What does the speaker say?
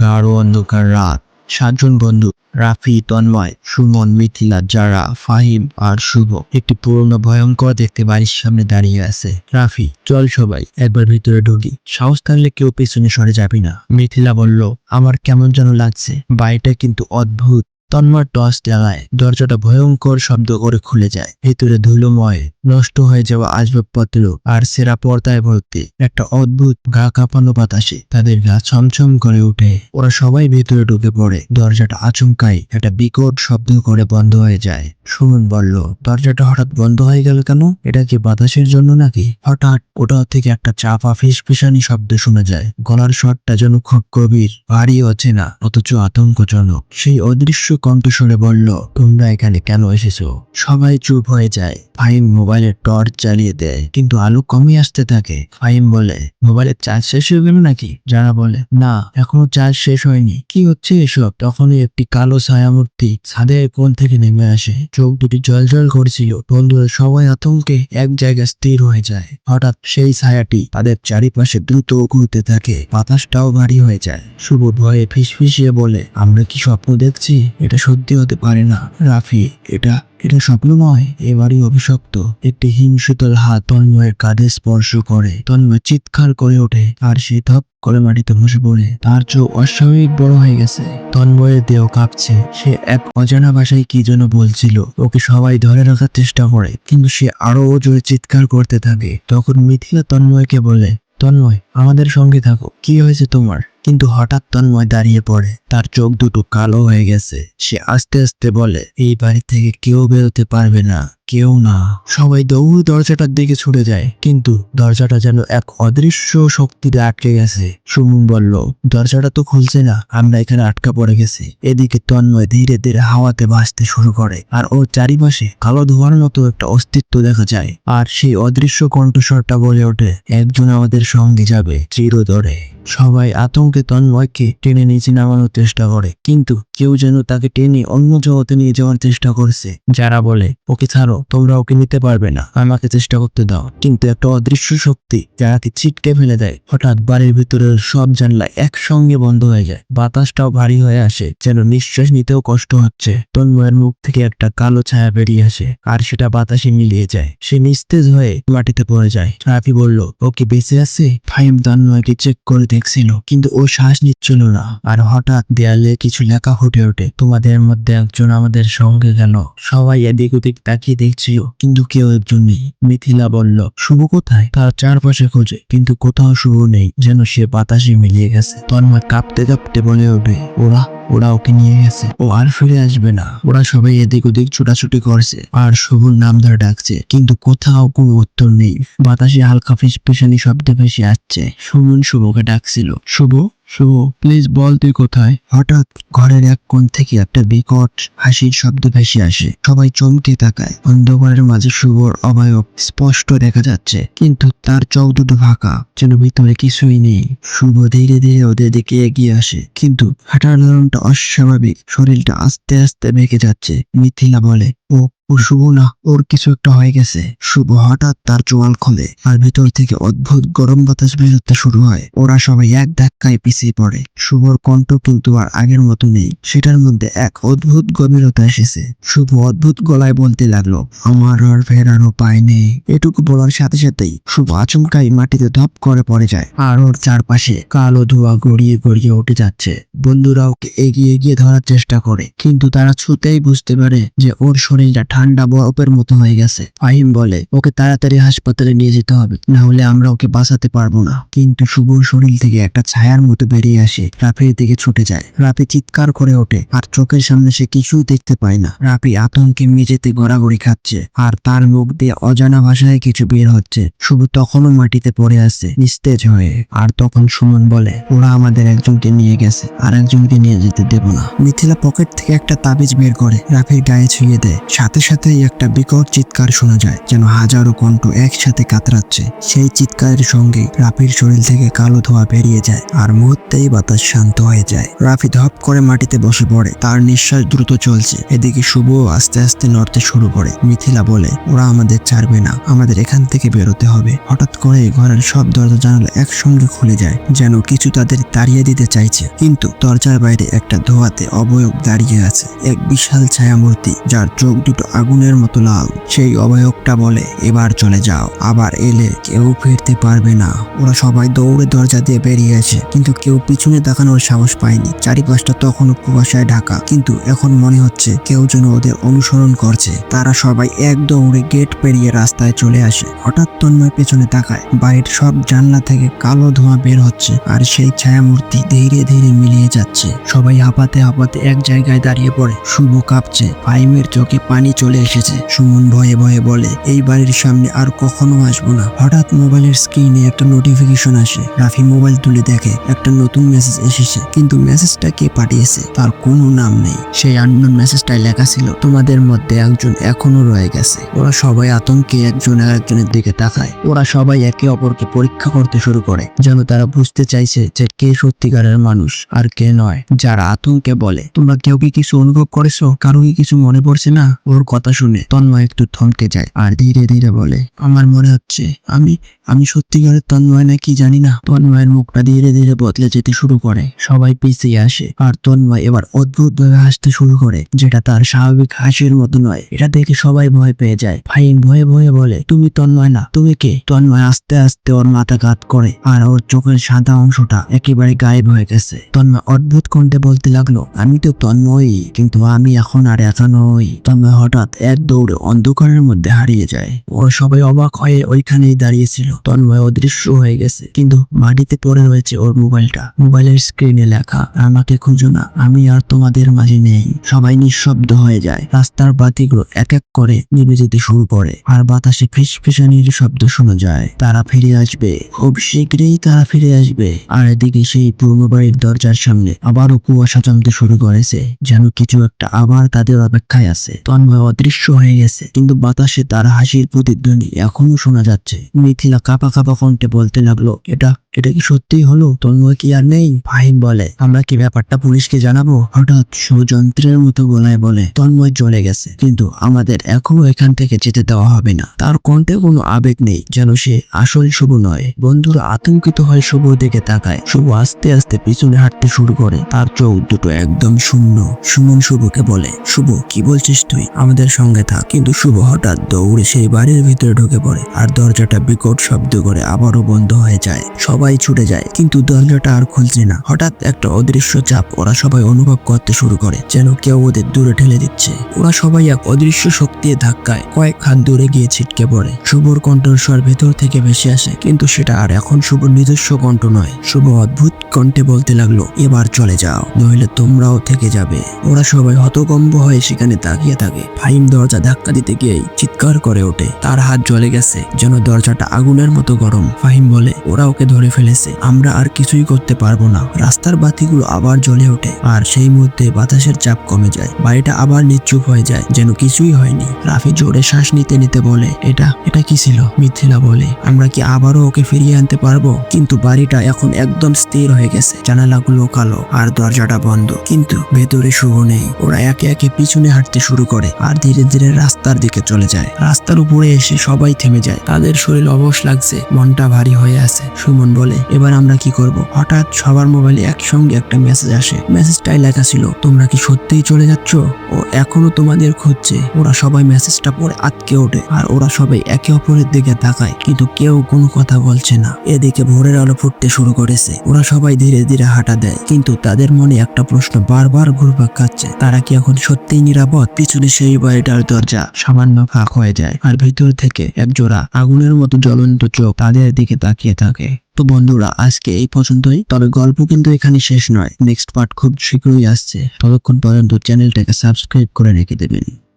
গাঢ় অন্ধকার রাত। সাতজন বন্ধু, রাফি, তন্ময়, সুমন, মিথিলা যারা ফাহিম আর শুভ। একটি পুরনো ভয়ঙ্কর দেখতে বাড়ির সামনে দাঁড়িয়ে আছে। রাফি, চল সবাই, একবার ভিতরে ঢুকি। সাহস থাকলে কেউ পেছনে সরে যাবি না। মিথিলা বলল, আমার কেমন যেন লাগছে। বাড়িটা কিন্তু অদ্ভুত। তন্ময় টস জ্বালায়। দরজাটা ভয়ঙ্কর শব্দ করে খুলে যায়। ভেতরে ধুলোময়, নষ্ট হয়ে যাওয়া আসবাবপত্র আর সেরা পর্দায় ভর্তি একটা অদ্ভুত গা কাঁপানো বাতাসে তাদের গা ছমছম করে ওঠে। ওরা সবাই ভেতরে ঢুকে পড়ে। দরজাটা আচমকাই একটা বিকট শব্দ করে বন্ধ হয়ে যায়। সুমন বলল, দরজাটা হঠাৎ বন্ধ হয়ে গেল কেন? এটা কি বাতাসের জন্য নাকি? হঠাৎ ওটা থেকে একটা চাপা ফিসফিসানি শব্দ শোনা যায়। গলার স্বরটা যেন খুব গভীর, ভারী অচেনা, অথচ আতঙ্কজনক। সেই অদৃশ্য কণ্ঠস্বরে বলল, তোমরা এখানে কেন এসেছ? সবাই চুপ হয়ে যায়। ফাহিম মোবাইলের টর্চ চালিয়ে দেয়, কিন্তু আলো কমই আসতে থাকে। ফাহিম বলে, মোবাইলের চার্জ শেষ হয়ে গেল নাকি? যারা বলে, না, এখনও চার্জ শেষ হয়নি। কি হচ্ছে এসব? তখনই একটি কালো ছায়ামূর্তি ছাদের কোণ থেকে নেমে আসে। চোখ দুটি জল জল করছিল। বন্ধুরা সবাই আতঙ্কে এক জায়গায় স্থির হয়ে যায়। হঠাৎ সেই ছায়াটি তাদের চারিপাশে দ্রুত ঘুরতে থাকে। বাতাসটাও ভারী হয়ে যায়। শুভ ভয়ে ফিসফিসিয়ে বলে, আমরা কি স্বপ্ন দেখছি? এটা সত্যি হতে পারে না। রাফি, এটা এটা স্বপ্ন নয় এবারই অভিশপ্ত। একটি হিংসুতল হাত তন্ময়ের কাঁধে স্পর্শ করে। তন্ময় চিৎকার করে ওঠে, আর সে ধপ করে মাটিতে বসে পড়ে। তার চোখ অস্বাভাবিক বড় হয়ে গেছে। তন্ময়ের দেহ কাঁপছে। সে এক অজানা ভাষায় কি যেন বলছিল। ওকে সবাই ধরে রাখার চেষ্টা করে, কিন্তু সে আরও জোরে চিৎকার করতে থাকে। তখন মিথিলা তন্ময়কে বলে, তন্ময়, আমাদের সঙ্গে থাকো। কি হয়েছে তোমার? কিন্তু হঠাৎ তন্ময় দাঁড়িয়ে পড়ে। তার চোখ দুটো কালো হয়ে গেছে। সে আস্তে আস্তে বলে, এই বাড়ি থেকে কেউ বেরোতে পারবে না, কেউ না। সবাই দৌড় দরজাটার দিকে ছুটে যায়, কিন্তু দরজাটা যেন এক অদৃশ্য শক্তিতে আটকে গেছে। সুমন বলল, দরজাটা তো খুলছে না, আমরা এখানে আটকা পড়ে গেছি। এদিকে তন্ময় ধীরে ধীরে হাওয়াতে ভাসতে শুরু করে, আর ওর চারিপাশে কালো ধোয়ার মতো একটা অস্তিত্ব দেখা যায়। আর সেই অদৃশ্য কণ্ঠস্বরটা বলে ওঠে, একজন আমাদের সঙ্গে যাবে, চিরতরে। সবাই আতঙ্কে তন্ময়কে টেনে নিচে নামানোর চেষ্টা করে। কিন্তু কেউ যেন তাকে টেনে অন্য জগতে নিয়ে যাওয়ার চেষ্টা করছে। যারা বলে, ওকে ছাড়ো, তোমরা ওকে নিতে পারবে না। আমাকে চেষ্টা করতে দাও। কিন্তু একটা অদৃশ্য শক্তি যারাকে ছিটকে ফেলে দেয়, হঠাৎ বাড়ির ভিতরের সব জানলা একসঙ্গে বন্ধ হয়ে যায়। বাতাসটাও ভারী হয়ে আসে, যেন নিঃশ্বাস নিতেও কষ্ট হচ্ছে। তন্ময়ের মুখ থেকে একটা কালো ছায়া বেরিয়ে আসে, আর সেটা বাতাসে মিলিয়ে যায়। সে নিস্তেজ হয়ে মাটিতে পড়ে যায়। রাফি বলল ও কি বেঁচে আছে? ফাইম তন্ময়কে চেক করে দেখছিল, কিন্তু ও শ্বাস নিচ্ছিল না। আর হঠাৎ দেয়ালে কিছু লেখা ফুটে ওঠে। তোমাদের মধ্যে একজন আমাদের সঙ্গে গেল। সবাই এদিক ওদিক তাকিয়ে দেখছিল, কিন্তু কেউ একজন নেই। মিথিলা বলল, শুভ কোথায়? তার চারপাশে খোঁজে, কিন্তু কোথাও শুভ নেই, যেন সে বাতাসে মিলিয়ে গেছে। তন্ময় কাঁপতে কাঁপতে বলে ওঠে, ওরা ওরা ওকে নিয়ে গেছে। ও আর ফিরে আসবে না। ওরা সবাই এদিক ওদিক ছোটাছুটি করছে, আর শুভর নাম ধরে ডাকছে, কিন্তু কোথাও কোনো উত্তর নেই। বাতাসে হালকা ফিসফিসানি শব্দ ভেসে আসছে। সুমন শুভকে ডাকছিল, শুভ শুভ প্লিজ বল তুই কোথায়? হঠাৎ ঘরের এক কোণ থেকে একটা বিকট হাসির শব্দ ভেসে আসে। সবাই চমকে তাকায়। অন্ধকারের মাঝে শুভর অবয়ব স্পষ্ট দেখা যাচ্ছে, কিন্তু তার চোখ দুটো ফাঁকা, যেন ভিতরে কিছুই নেই। শুভ ধীরে ধীরে ওদের দিকে এগিয়ে আসে, কিন্তু হাঁটার ধরনটা অস্বাভাবিক। শরীরটা আস্তে আস্তে বেঁকে যাচ্ছে, মিথিলা বলে, ও ও শুভ না, ওর কিছু একটা হয়ে গেছে। শুভ হঠাৎ তার চোয়াল খোলে আর ভেতর থেকে অদ্ভুত গরম বাতাস বেরোতে শুরু হয়। ওরা সবাই এক ধাক্কায় পিছিয়ে পড়ে। শুভর কণ্ঠ কিন্তু আর আগের মতো নেই। সেটার মধ্যে এক অদ্ভুত গভীরতা এসেছে। শুভ অদ্ভুত গলায় বলতে লাগল, আমার আর ফেরার উপায় নেই। এটুকু বলার সাথে সাথেই শুভ আচমকাই মাটিতে ধপ করে পড়ে যায়। আর ওর চারপাশে কালো ধোঁয়া গড়িয়ে গড়িয়ে উঠে যাচ্ছে। বন্ধুরা ওকে এগিয়ে গিয়ে ধরার চেষ্টা করে, কিন্তু তারা ছুতেই বুঝতে পারে যে ওর শরীরটা ঠান্ডা বরফের মতো হয়ে গেছে। ফাহিম বলে, ওকে তাড়াতাড়ি হাসপাতালে নিয়ে যেতে হবে না হলে আমরা ওকে বাঁচাতে পারব না। কিন্তু শুভর শরীর থেকে একটা ছায়ার মতো বেরিয়ে আসে, রাফির দিকে ছুটে যায়। রাফি চিৎকার করে ওঠে, আর চোখের সামনে সে কিছুই দেখতে পায় না। রাফি আতঙ্কে মেঝেতে গড়াগড়ি খাচ্ছে, আর তার মুখ দিয়ে অজানা ভাষায় কিছু বের হচ্ছে। শুভ তখনও মাটিতে পড়ে আছে, নিস্তেজ হয়ে, আর তখন সুমন বলে, ওরা আমাদের একজনকে নিয়ে গেছে, আর একজনকে নিয়ে যেতে দেব না। মিথিলা পকেট থেকে একটা তাবিজ বের করে, রাফির গায়ে ছুঁয়ে দেয়। সাথে সাথেই একটা বিকট চিৎকার শোনা যায়, যেন হাজারো কণ্ঠ একসাথে কাতরাচ্ছে। সেই চিৎকারের সঙ্গে রাফির শরীর থেকে কালো ধোঁয়া বেরিয়ে যায় আর মুহূর্তেই বাতাস শান্ত হয়ে যায়। রাফি ধপ করে মাটিতে বসে পড়ে, তার নিঃশ্বাস দ্রুত চলছে। এদিকে শুভ আস্তে আস্তে নড়তে শুরু করে। মিথিলা বলে, ওরা আমাদের ছাড়বে না, আমাদের এখান থেকে বেরোতে হবে। হঠাৎ করে ঘরের সব দরজা জানালা একসঙ্গে খুলে যায়, যেন কিছু তাদের তাড়িয়ে দিতে চাইছে। কিন্তু দরজার বাইরে একটা ধোয়াতে অবয়ব দাঁড়িয়ে আছে, এক বিশাল ছায়ামূর্তি, যার চোখ দুটো আগুনের মতো লাল। সেই অবয়বটা বলে, এবার চলে যাও। আবার এলে কেউ ফিরতে পারবে না। ওরা সবাই দৌড়ে দরজা দিয়ে বেরিয়ে আসে কিন্তু কেউ পিছনে তাকানোর সাহস পায়নি। চারিপাশটা তখনও কুয়াশায় ঢাকা, কিন্তু এখন মনে হচ্ছে কেউ যেন ওদের অনুসরণ করছে। তারা সবাই এক দৌড়ে গেট পেরিয়ে রাস্তায় চলে আসে। হঠাৎ তন্ময় পেছনে তাকায়। বাড়ির সব জানলা থেকে কালো ধোঁয়া বের হচ্ছে, আর সেই ছায়ামূর্তি ধীরে ধীরে মিলিয়ে যাচ্ছে। সবাই হাঁপাতে হাঁপাতে এক জায়গায় দাঁড়িয়ে পড়ে। শুভ কাঁপছে। ফাইমের চোখে পানি চলে এসেছে। সুমন ভয়ে ভয়ে বলে, এই বাড়ির সামনে আর কখনো আসব না। হঠাৎ মোবাইলের স্ক্রিনে একটা নোটিফিকেশন আসে। রাফি মোবাইল তুলে দেখে, একটা নতুন মেসেজ এসেছে, কিন্তু মেসেজটা কে পাঠিয়েছে? তার কোনো নাম নেই। সেই আননোন মেসেজটায় লেখা ছিল, তোমাদের মধ্যে একজন এখনও রয়ে গেছে। ওরা সবাই আতঙ্কে একজন একজনের দিকে তাকায়। ওরা সবাই একে অপরকে পরীক্ষা করতে শুরু করে, যেন তারা বুঝতে চাইছে যে কে সত্যিকারের মানুষ আর কে নয়। যারা আতঙ্কে বলে, তোমরা কেউ কি কিছু অনুভব করেছ? কারও কি কিছু মনে পড়ছে না? ওর কথা শুনে তন্ময় একটু থমকে যায় আর ধীরে ধীরে বলে আমার মনে হচ্ছে আমি আমি সত্যিকারের তন্ময় নাকি জানি না। তন্ময়ের মুখটা ধীরে ধীরে বদলে যেতে শুরু করে। সবাই পিছিয়ে আসে। আর তন্ময় এবার অদ্ভুত ভাবে হাসতে শুরু করে, যেটা তার স্বাভাবিক হাসির মতো নয়। এটা দেখে সবাই ভয় পেয়ে যায়। ফাইন ভয়ে ভয়ে বলে, তুমি তন্ময় না। তুমি কে? তন্ময় আস্তে আস্তে ওর মাথা কাত করে, আর ওর চোখের সাদা অংশটা একেবারে গায়েব হয়ে গেছে। তন্ময় অদ্ভুত কণ্ঠে বলতে লাগল, আমি তো তন্ময়ই, কিন্তু আমি এখন আর একা নই। তন্ময় হঠাৎ এক দৌড়ে অন্ধকারের মধ্যে হারিয়ে যায়। ওরা সবাই অবাক হয়ে ওইখানেই দাঁড়িয়েছিল তন্ময় অদৃশ্য হয়ে গেছে। কিন্তু মাটিতে পড়ে রয়েছে ওর মোবাইলটা। মোবাইলের স্ক্রিনে লেখা আমাকে খুঁজো না, আমি আর তোমাদের মাঝে নেই। সবাই নিঃশব্দ হয়ে যায়। রাস্তার বাতিগুলো এক এক করে নিভে যেতে শুরু করে। আর বাতাসে ফিস ফিসানির শব্দ শোনা যায়। তারা ফিরে আসবে। খুব শীঘ্রই তারা ফিরে আসবে। আর এদিকে সেই পুরনো বাড়ির দরজার সামনে আবারও কুয়াশা জমতে শুরু করেছে, যেন কিছু একটা আবার তাদের অপেক্ষায় আছে। তন্ময় অদৃশ্য হয়ে গেছে, কিন্তু বাতাসে তার হাসির প্রতিধ্বনি এখনও শোনা যাচ্ছে। মিথিলা কাপা কাঁপা কণ্ঠে বলতে লাগল এটা এটা কি সত্যিই হলো? তন্ময় কি আর নেই? ফাহিম বলে। আমরা কি ব্যাপারটা পুলিশকে জানাব? হঠাৎ সুযন্ত্রের মতো গলায় বলে তন্ময় চলে গেছে। কিন্তু আমাদের এখনও এখান থেকে যেতে দেওয়া হবে না। তার কণ্ঠে কোনো আবেগ নেই, যেন সে আসল শুভ নয়। বন্ধুরা আতঙ্কিত হয় শুভ দিকে তাকায়। শুভ আস্তে আস্তে পিছনে হাঁটতে শুরু করে। তার চোখ দুটো একদম শূন্য। সুমন শুভকে বলে, শুভ, কি বলছিস তুই? আমাদের সঙ্গে থাক। কিন্তু শুভ হঠাৎ দৌড়ে সেই বাড়ির ভিতরে ঢুকে পড়ে। আর দরজাটা বিকট শব্দ করে আবারও বন্ধ হয়ে যায়। সবাই ছুটে যায়, কিন্তু দরজাটা আর খুলছে না। হঠাৎ একটা অদৃশ্য চাপ ওরা সবাই অনুভব করতে শুরু করে, যেন কেউ ওদের দূরে ঠেলে দিচ্ছে। ওরা সবাই এক অদৃশ্য শক্তির ধাক্কায় কয়েক হাত দূরে গিয়ে ছিটকে পড়ে। শুভর কণ্ঠস্বর ভেতর থেকে ভেসে আসে, কিন্তু সেটা আর এখন শুভর নিজস্ব কণ্ঠ নয়। শুভ অদ্ভুত কণ্ঠে বলতে লাগল, এবার চলে যাও, নইলে তোমরাও থেকে যাবে। ওরা সবাই হতকম্ব হয়ে সেখানে তাকিয়ে থাকে। ফাইম দরজা ধাক্কা দিতে গিয়েই চিৎকার করে ওঠে। তার হাত জ্বলে গেছে, যেন দরজাটা আগুনের মতো গরম। ফাহিম বলে, ওরা ওকে ধরে ফেলেছে। আমরা আর কিছুই করতে পারব না। রাস্তার বাতিগুলো আবার জ্বলে ওঠে আর সেই মুহূর্তে বাতাসের চাপ কমে যায়। বাড়িটা আবার নিশ্চুপ হয়ে যায়, যেন কিছুই হয়নি। রাফি জোরে শ্বাস নিতে নিতে বলে, এটা এটা কি ছিল? মিথিলা বলে, আমরা কি আবারও ওকে ফিরিয়ে আনতে পারব? কিন্তু বাড়িটা এখন একদম স্থির হয়ে গেছে। জানালাগুলো কালো আর দরজাটা বন্ধ। কিন্তু ভেতরে শুভ নেই। ওরা একে একে পিছনে হাঁটতে শুরু করে আর ধীরে ধীরে রাস্তার দিকে চলে যায়। রাস্তার উপরে এসে সবাই থেমে যায়। তাদের শরীর অবশ লাগছে। মনটা ভারী হয়ে আছে। সুমন বলে, এবার আমরা কি করব? হঠাৎ সবার মোবাইলে একসঙ্গে একটা মেসেজ আসে। মেসেজটাই লেখা ছিল, তোমরা কি সত্যিই চলে যাচ্ছ? ও এখনও তোমাদের খুঁজছে। ওরা সবাই মেসেজটা পড়ে আটকে ওঠে, আর ওরা সবাই একে অপরের দিকে তাকায়, কিন্তু কেউ কোনো কথা বলছে না। এদিকে ভোরের আলো ফুটতে শুরু করেছে। ওরা সবাই ধীরে ধীরে হাঁটা দেয়, কিন্তু তাদের মনে একটা প্রশ্ন বারবার ঘুরপাক খাচ্ছে। তারা কি এখন সত্যিই নিরাপদ? পিছনে সেই বাড়িটার দরজা সামান্য ফাঁক হয়ে যায়, আর ভিতর থেকে এক জোড়া আগুনের মতো জ্বলন্ত চোখ তাদের দিকে তাকিয়ে থাকে। তো বন্ধুরা, আজকে এই পর্যন্তই। তবে গল্প কিন্তু এখানে শেষ নয়। নেক্সট পার্ট খুব শীঘ্রই আসছে। ততক্ষণ পর্যন্ত চ্যানেলটাকে সাবস্ক্রাইব করে রেখে দেবেন।